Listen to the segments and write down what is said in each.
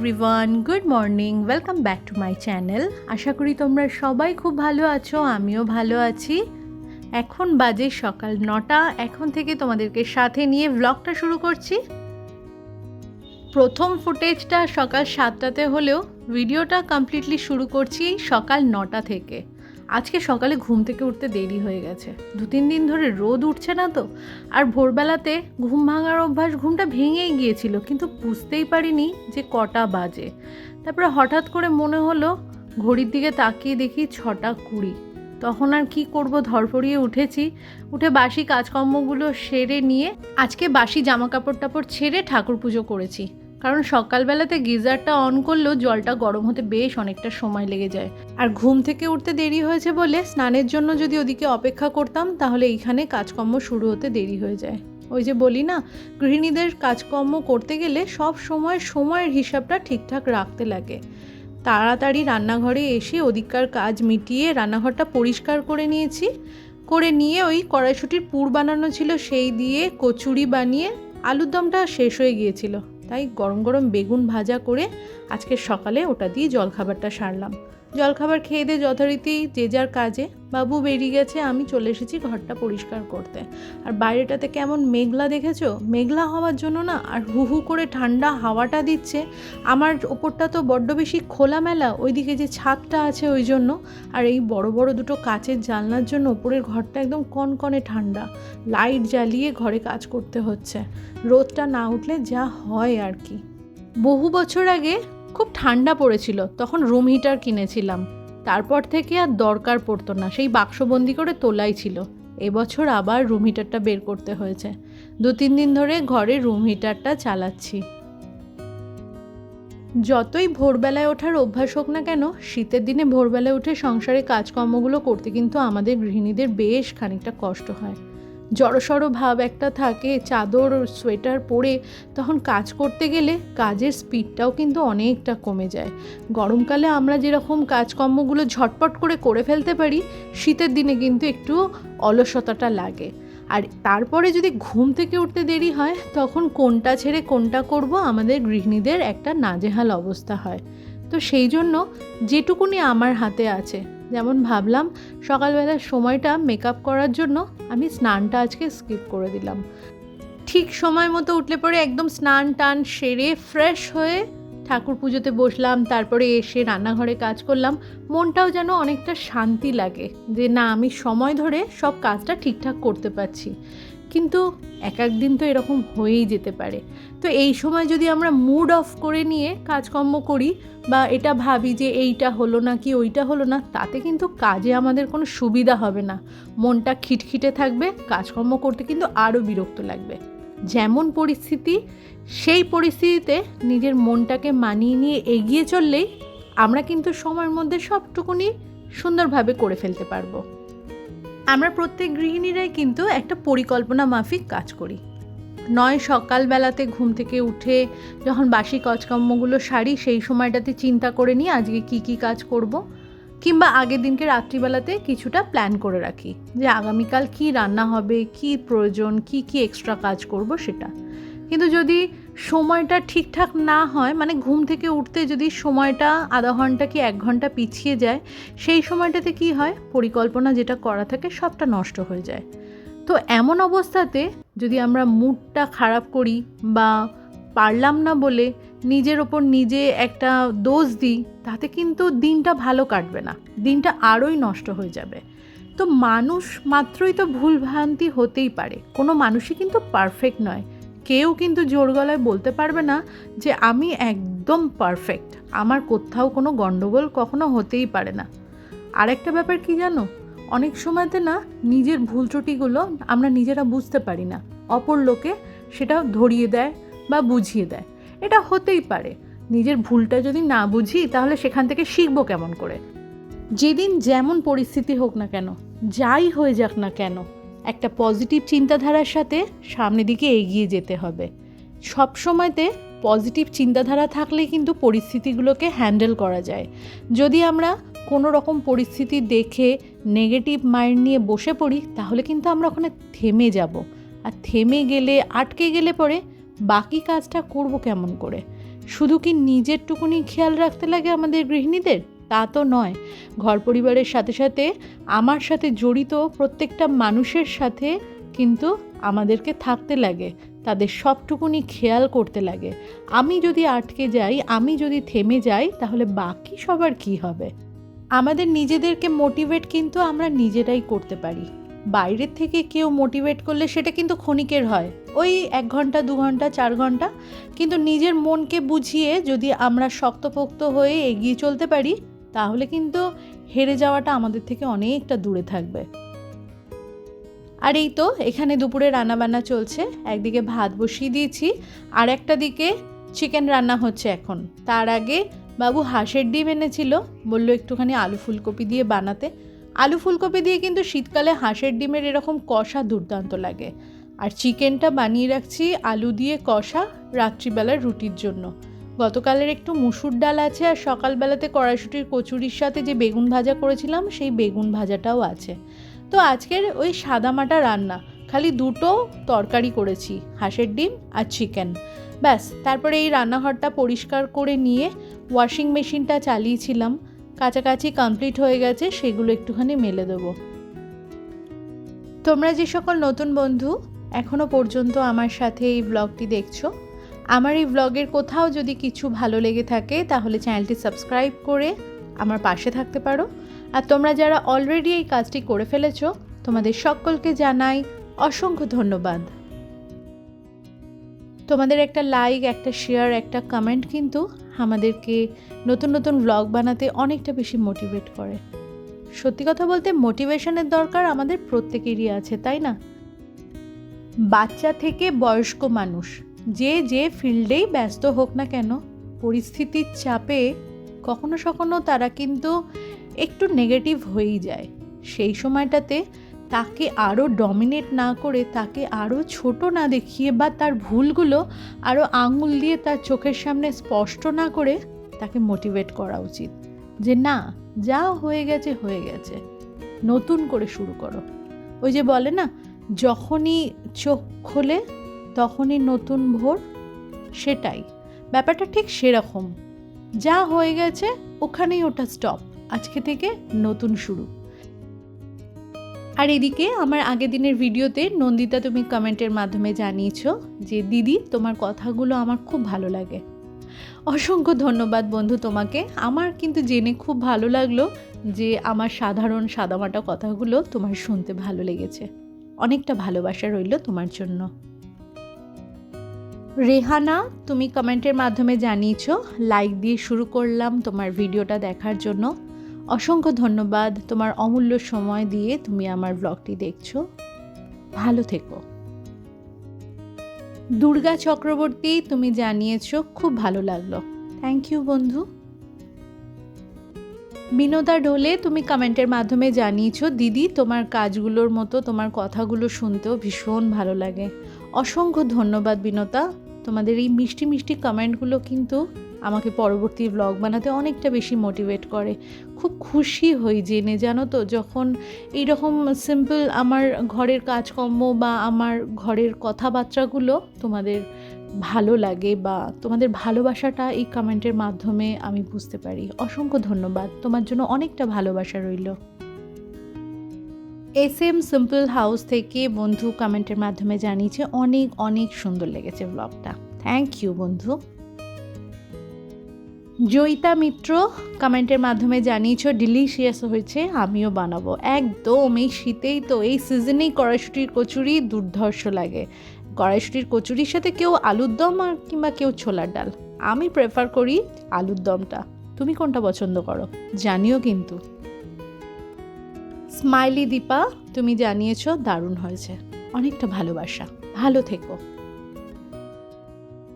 Everyone good morning welcome back to my channel আশা করি তোমরা সবাই খুব ভালো আছো, আমিও ভালো আছি। এখন বাজে সকাল নটা। এখন থেকে তোমাদেরকে সাথে নিয়ে ব্লগটা শুরু করছি। প্রথম ফুটেজটা সকাল সাতটাতে হলেও ভিডিওটা কমপ্লিটলি শুরু করছি সকাল নটা থেকে। আজকে সকালে ঘুম থেকে উঠতে দেরি হয়ে গেছে। দু তিন দিন ধরে রোদ উঠছে না তো। আর ভোরবেলাতে ঘুম ভাঙার অভ্যাস ঘুমটা ভেঙেই গিয়েছিল, কিন্তু বুঝতেই পারিনি যে কটা বাজে। তারপরে হঠাৎ করে মনে হলো, ঘড়ির দিকে তাকিয়ে দেখি ছটা কুড়ি। তখন আর কি করব ধরপড়িয়ে উঠেছি। উঠে বাসি কাজকর্মগুলো সেরে নিয়ে আজকে বাসি জামা কাপড় টাপড় ছেড়ে ঠাকুর পুজো করেছি। কারণ সকালবেলাতে গিজারটা অন করলেও জলটা গরম হতে বেশ অনেকটা সময় লেগে যায়। আর ঘুম থেকে উঠতে দেরি হয়েছে বলে স্নানের জন্য যদি ওদিকে অপেক্ষা করতাম, তাহলে এইখানে কাজকর্ম শুরু হতে দেরি হয়ে যায়। ওই যে বলি না, গৃহিণীদের কাজকর্ম করতে গেলে সব সময় সময়ের হিসাবটা ঠিকঠাক রাখতে লাগে। তাড়াতাড়ি রান্নাঘরে এসে ওদিককার কাজ মিটিয়ে রান্নাঘরটা পরিষ্কার করে নিয়েছি। করে নিয়ে ওই কড়াইশুটির পুর বানানো ছিল, সেই দিয়ে কচুরি বানিয়ে আলুর দমটা শেষ হয়ে গিয়েছিল। তাই গরম গরম বেগুন ভাজা করে আজকে সকালে ওটা দিয়ে জলখাবারটা সারলাম। জলখাবার খেয়ে দিয়ে যথারীতি, যে যার কাজে। বাবু বেরিয়ে গেছে, আমি চলে এসেছি ঘরটা পরিষ্কার করতে। আর বাইরেটাতে কেমন মেঘলা দেখেছ? মেঘলা হওয়ার জন্য না আর হু হু করে ঠান্ডা হাওয়াটা দিচ্ছে। আমার ওপরটা তো বড্ড বেশি খোলামেলা, ওইদিকে যে ছাদটা আছে ওই জন্য। আর এই বড় বড় দুটো কাচের জানলার জন্য ওপরের ঘরটা একদম কনকনে ঠান্ডা। লাইট জ্বালিয়ে ঘরে কাজ করতে হচ্ছে। রোদটা না উঠলে যা হয় আর কি। বহু বছর আগে খুব ঠান্ডা পড়েছিল, তখন রুম হিটার কিনেছিলাম। তারপর থেকে আর দরকার পড়তো না, সেই বাক্সবন্দি করে তোলাই ছিল। এবছর আবার রুম হিটারটা বের করতে হয়েছে। দু তিন দিন ধরে ঘরে রুম হিটারটা চালাচ্ছি। যতই ভোরবেলায় ওঠার অভ্যাস হোক না কেন, শীতের দিনে ভোরবেলায় উঠে সংসারে কাজকর্মগুলো করতে কিন্তু আমাদের গৃহিণীদের বেশ খানিকটা কষ্ট হয়। জড়সড় ভাব একটা থাকে, চাদর, সোয়েটার পরে তখন কাজ করতে গেলে কাজের স্পিডটাও কিন্তু অনেকটা কমে যায়। গরমকালে আমরা যেরকম কাজকর্মগুলো ঝটপট করে করে ফেলতে পারি, শীতের দিনে কিন্তু একটু অলসতাটা লাগে। আর তারপরে যদি ঘুম থেকে উঠতে দেরি হয়, তখন কোনটা ছেড়ে কোনটা করব আমাদের গৃহিণীদের একটা নাজেহাল অবস্থা হয়। তো সেই জন্য যেটুকুনি আমার হাতে আছে যেমন ভাবলাম, সকালবেলার সময়টা মেকআপ করার জন্য আমি স্নানটা আজকে স্কিপ করে দিলাম। ঠিক সময় মতো উঠলে পরে একদম স্নান টান সেরে ফ্রেশ হয়ে ঠাকুর পুজোতে বসলাম, তারপরে এসে রান্নাঘরে কাজ করলাম। মনটাও যেন অনেকটা শান্তি লাগে যে না, আমি সময় ধরে সব কাজটা ঠিকঠাক করতে পারছি। কিন্তু এক এক দিন তো এরকম হয়েই যেতে পারে। তো এই সময় যদি আমরা মুড অফ করে নিয়ে কাজকর্ম করি বা এটা ভাবি যে এইটা হলো না কি ওইটা হলো না, তাতে কিন্তু কাজে আমাদের কোনো সুবিধা হবে না। মনটা খিটখিটে থাকবে, কাজকর্ম করতে কিন্তু আরও বিরক্ত লাগবে। যেমন পরিস্থিতি, সেই পরিস্থিতিতে নিজের মনটাকে মানিয়ে নিয়ে এগিয়ে চললেই আমরা কিন্তু সময়ের মধ্যে সবটুকুনি সুন্দরভাবে করে ফেলতে পারব। আমরা প্রত্যেক গৃহিণীরাই কিন্তু একটা পরিকল্পনা মাফিক কাজ করি নয় সকালবেলাতে ঘুম থেকে উঠে যখন বাসি কাজকর্মগুলো সারি, সেই সময়টাতে চিন্তা করে নিই আজকে কি কি কাজ করব। কিংবা আগের দিনকে রাত্রিবেলাতে কিছুটা প্ল্যান করে রাখি যে আগামীকাল কি রান্না হবে, কি প্রয়োজন, কি কি এক্সট্রা কাজ করব সেটা কিন্তু যদি সময়টা ঠিকঠাক না হয় মানে ঘুম থেকে উঠতে যদি সময়টা, আধা ঘণ্টা কি এক ঘণ্টা পিছিয়ে যায়, সেই সময়টাতে কি হয়? পরিকল্পনা যেটা করা থাকে সবটা নষ্ট হয়ে যায়। তো এমন অবস্থাতে যদি আমরা মুডটা খারাপ করি বা পারলাম না বলে নিজের ওপর নিজে একটা দোষ দিই, তাতে কিন্তু দিনটা ভালো কাটবে না। দিনটা আরোই নষ্ট হয়ে যাবে। তো মানুষ মাত্রই তো ভুলভ্রান্তি হতেই পারে। কোনো মানুষই কিন্তু পারফেক্ট নয়। কেউ কিন্তু জোর গলায় বলতে পারবে না যে আমি একদম পারফেক্ট আমার কোথাও কোনো গণ্ডগোল কখনো হতেই পারে না। আরেকটা ব্যাপার কি জানো? অনেক সময়তে না নিজের ভুল ত্রুটিগুলো আমরা নিজেরা বুঝতে পারি না। অপর লোকে সেটা ধরিয়ে দেয় বা বুঝিয়ে দেয়। এটা হতেই পারে। নিজের ভুলটা যদি না বুঝি তাহলে সেখান থেকে শিখব কেমন করে? যেদিন যেমন পরিস্থিতি হোক না কেন, যাই হয়ে যাক না কেন একটা পজিটিভ চিন্তাধারার সাথে সামনের দিকে এগিয়ে যেতে হবে। সব সময়তে পজিটিভ চিন্তাধারা থাকলে কিন্তু পরিস্থিতিগুলোকে হ্যান্ডেল করা যায়। যদি আমরা কোনো রকম পরিস্থিতি দেখে নেগেটিভ মাইন্ড নিয়ে বসে পড়ি, তাহলে কিন্তু আমরা ওখানে থেমে যাব। আর থেমে গেলে, আটকে গেলে পরে বাকি কাজটা করব কেমন করে? শুধু কি নিজের টুকুনি খেয়াল রাখতে লাগে আমাদের গৃহিণীদের? তা তো নয়। ঘর পরিবারের সাথে সাথে আমার সাথে জড়িত প্রত্যেকটা মানুষের সাথে কিন্তু আমাদেরকে থাকতে লাগে। তাদের সবটুকুনি খেয়াল করতে লাগে। আমি যদি আটকে যাই, আমি যদি থেমে যাই, তাহলে বাকি সবার কি হবে? আমাদের নিজেদেরকে মোটিভেট কিন্তু আমরা নিজেরাই করতে পারি। বাইরের থেকে কেউ মোটিভেট করলে সেটা কিন্তু ক্ষণিকের হয়। ওই এক ঘণ্টা, দু ঘণ্টা, চার ঘণ্টা। কিন্তু নিজের মনকে বুঝিয়ে যদি আমরা শক্তপোক্ত হয়ে এগিয়ে চলতে পারি তাহলে কিন্তু হেরে যাওয়াটা আমাদের থেকে অনেকটা দূরে থাকবে। আর এই তো, এখানে দুপুরে রান্নাবান্না চলছে। একদিকে ভাত বসিয়ে দিয়েছি, আর একটা দিকে চিকেন রান্না হচ্ছে এখন। তার আগে বাবু হাঁসের ডিম এনেছিল, বলল একটুখানি আলু ফুলকপি দিয়ে বানাতে। আলু ফুলকপি দিয়ে কিন্তু শীতকালে হাঁসের ডিমের এরকম কষা দুর্দান্ত লাগে। আর চিকেনটা বানিয়ে রাখছি আলু দিয়ে কষা রাত্রিবেলার রুটির জন্য। গতকালের একটু মুসুর ডাল আছে আর সকালবেলাতে কড়াইশুটির কচুরির সাথে যে বেগুন ভাজা করেছিলাম, সেই বেগুন ভাজাটাও আছে। তো আজকের ওই সাদামাটা রান্না, খালি দুটো তরকারি করেছি, হাঁসের ডিম আর চিকেন। ব্যাস, তারপরে এই রান্নাঘরটা পরিষ্কার করে নিয়ে ওয়াশিং মেশিনটা চালিয়েছিলাম, কাছাকাছি কমপ্লিট হয়ে গেছে, সেগুলো একটুখানি মেলে দেবো। তোমরা যে সকল নতুন বন্ধু এখনও পর্যন্ত আমার সাথে এই ব্লগটি দেখছ আমার এই ব্লগের কোথাও যদি কিছু ভালো লেগে থাকে, তাহলে চ্যানেলটি সাবস্ক্রাইব করে আমার পাশে থাকতে পারো। আর তোমরা যারা অলরেডি এই কাজটি করে ফেলেছ, তোমাদের সকলকে জানাই অসংখ্য ধন্যবাদ। তোমাদের একটা লাইক একটা শেয়ার একটা কমেন্ট কিন্তু আমাদেরকে নতুন নতুন ব্লগ বানাতে অনেকটা বেশি মোটিভেট করে। সত্যি কথা বলতে মোটিভেশনের দরকার আমাদের প্রত্যেকেরই আছে, তাই না? বাচ্চা থেকে বয়স্ক মানুষ। যে যে ফিল্ডেই ব্যস্ত হোক না কেন, পরিস্থিতির চাপে কখনো কখনো তারা কিন্তু একটু নেগেটিভ হয়েই যায়। সেই সময়টাতে তাকে আরও ডমিনেট না করে, তাকে আরও ছোট না দেখিয়ে বা তার ভুলগুলো আরও আঙুল দিয়ে তার চোখের সামনে স্পষ্ট না করে তাকে মোটিভেট করা উচিত। যে না, যা হয়ে গেছে হয়ে গেছে। নতুন করে শুরু করো। ওই যে বলে না, যখনই চোখ খোলে তখনই নতুন ভোর, সেটাই। ব্যাপারটা ঠিক সেরকম। যা হয়ে গেছে, ওখানেই ওটা স্টপ আজকে থেকে নতুন শুরু। আর এদিকে আমার আগের দিনের ভিডিওতে নন্দিতা তুমি কমেন্টের মাধ্যমে জানিয়েছো যে, দিদি, তোমার কথাগুলো আমার খুব ভালো লাগে। অসংখ্য ধন্যবাদ বন্ধু তোমাকে। আমার কিন্তু জেনে খুব ভালো লাগল যে, আমার সাধারণ সাদামাটা কথাগুলো তোমার শুনতে ভালো লেগেছে। অনেকটা ভালোবাসা রইল তোমার জন্য। রেহানা, তুমি কমেন্টের মাধ্যমে জানিয়েছ লাইক দিয়ে শুরু করলাম তোমার ভিডিওটা দেখার জন্য। অসংখ্য ধন্যবাদ তোমার অমূল্য সময় দিয়ে তুমি আমার ব্লগটি দেখছ। ভালো থেকো। দুর্গা চক্রবর্তী, তুমি জানিয়েছো, খুব ভালো লাগল। থ্যাংক ইউ বন্ধু। বিনোদা ঢোলে, তুমি কমেন্টের মাধ্যমে জানিয়েছো, দিদি, তোমার কাজগুলোর মতো তোমার কথাগুলো শুনতেও ভীষণ ভালো লাগে। অসংখ্য ধন্যবাদ বিনতা। তোমাদের এই মিষ্টি মিষ্টি কমেন্টগুলো কিন্তু আমাকে পরবর্তী ব্লগ বানাতে অনেকটা বেশি মোটিভেট করে। খুব খুশি হই জেনে, জানো তো, যখন এইরকম সিম্পল আমার ঘরের কাজকর্ম বা আমার ঘরের কথাবার্তাগুলো তোমাদের ভালো লাগে বা তোমাদের ভালোবাসাটা এই কমেন্টের মাধ্যমে আমি বুঝতে পারি। অসংখ্য ধন্যবাদ। তোমার জন্য অনেকটা ভালোবাসা রইল। এস এম সিম্পল হাউস থেকে বন্ধু কমেন্টের মাধ্যমে জানিয়েছে, অনেক অনেক সুন্দর লেগেছে ব্লগটা থ্যাংক ইউ বন্ধু। জয়িতা মিত্র কমেন্টের মাধ্যমে জানিয়েছ ডিলিশিয়াস হয়েছে, আমিও বানাবো। একদম, এই শীতেই তো, এই সিজনেই কড়াইশুটির কচুরি দুর্ধর্ষ লাগে। কড়াইশুটির কচুরির সাথে কেউ আলুর দম আর কিংবা কেউ ছোলার ডাল। আমি প্রেফার করি আলুর দমটা। তুমি কোনটা পছন্দ করো? জানিও কিন্তু। স্মাইলি দীপা, তুমি জানিয়েছ দারুণ হয়েছে। অনেকটা ভালোবাসা। ভালো থেকো।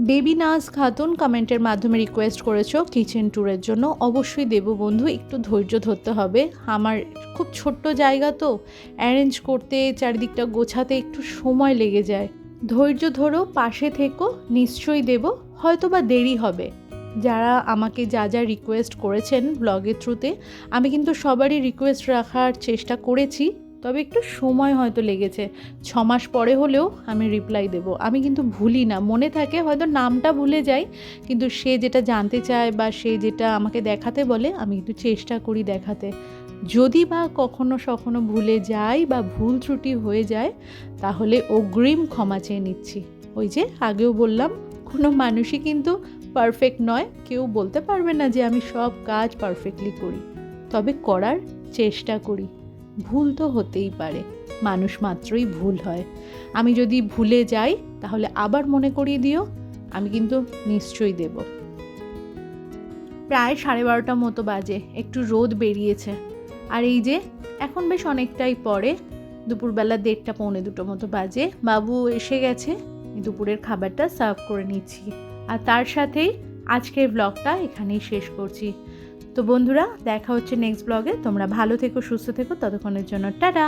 বেবি নাজ খাতুন কমেন্টের মাধ্যমে রিকোয়েস্ট করেছ কিচেন ট্যুরের জন্য। অবশ্যই দেব বন্ধু, একটু ধৈর্য ধরতে হবে। আমার খুব ছোট্ট জায়গা তো। অ্যারেঞ্জ করতে, চারিদিকটা গোছাতে একটু সময় লেগে যায়। ধৈর্য ধরো, পাশে থেকো, নিশ্চয়ই দেব। হয়তো বা দেরি হবে। যারা আমাকে যা যা রিকোয়েস্ট করেছেন ব্লগের থ্রুতে আমি কিন্তু সবারই রিকোয়েস্ট রাখার চেষ্টা করেছি, তবে একটু সময় হয়তো লেগেছে। ছ মাস পরে হলেও আমি রিপ্লাই দেব। আমি কিন্তু ভুলি না। মনে থাকে হয়তো নামটা ভুলে যাই, কিন্তু সে যেটা জানতে চায় বা সে যেটা আমাকে দেখাতে বলে, আমি একটু চেষ্টা করি দেখাতে। যদি বা কখনো সখনো ভুলে যাই বা ভুল ত্রুটি হয়ে যায়, তাহলে অগ্রিম ক্ষমা চেয়ে নিচ্ছি। ওই যে আগেও বললাম, কোনো মানুষই কিন্তু পারফেক্ট নয়, কেউ বলতে পারবে না যে আমি সব কাজ পারফেক্টলি করি। তবে করার চেষ্টা করি। ভুল তো হতেই পারে, মানুষ মাত্রই ভুল হয়। আমি যদি ভুলে যাই, তাহলে আবার মনে করিয়ে দিও, আমি কিন্তু নিশ্চয়ই দেব। প্রায় সাড়ে বারোটা মতো বাজে, একটু রোদ বেরিয়েছে। আর এই যে, এখন বেশ অনেকটাই পরে, দুপুরবেলা দেড়টা পৌনে দুটো মতো বাজে। বাবু এসে গেছে দুপুরের খাবারটা সার্ভ করে নিচ্ছি। আর তার সাথেই আজকের ব্লগটা এখানেই শেষ করছি। তো বন্ধুরা, দেখা হচ্ছে নেক্সট ব্লগে তোমরা ভালো থেকো, সুস্থ থেকো। ততক্ষণের জন্য টাটা!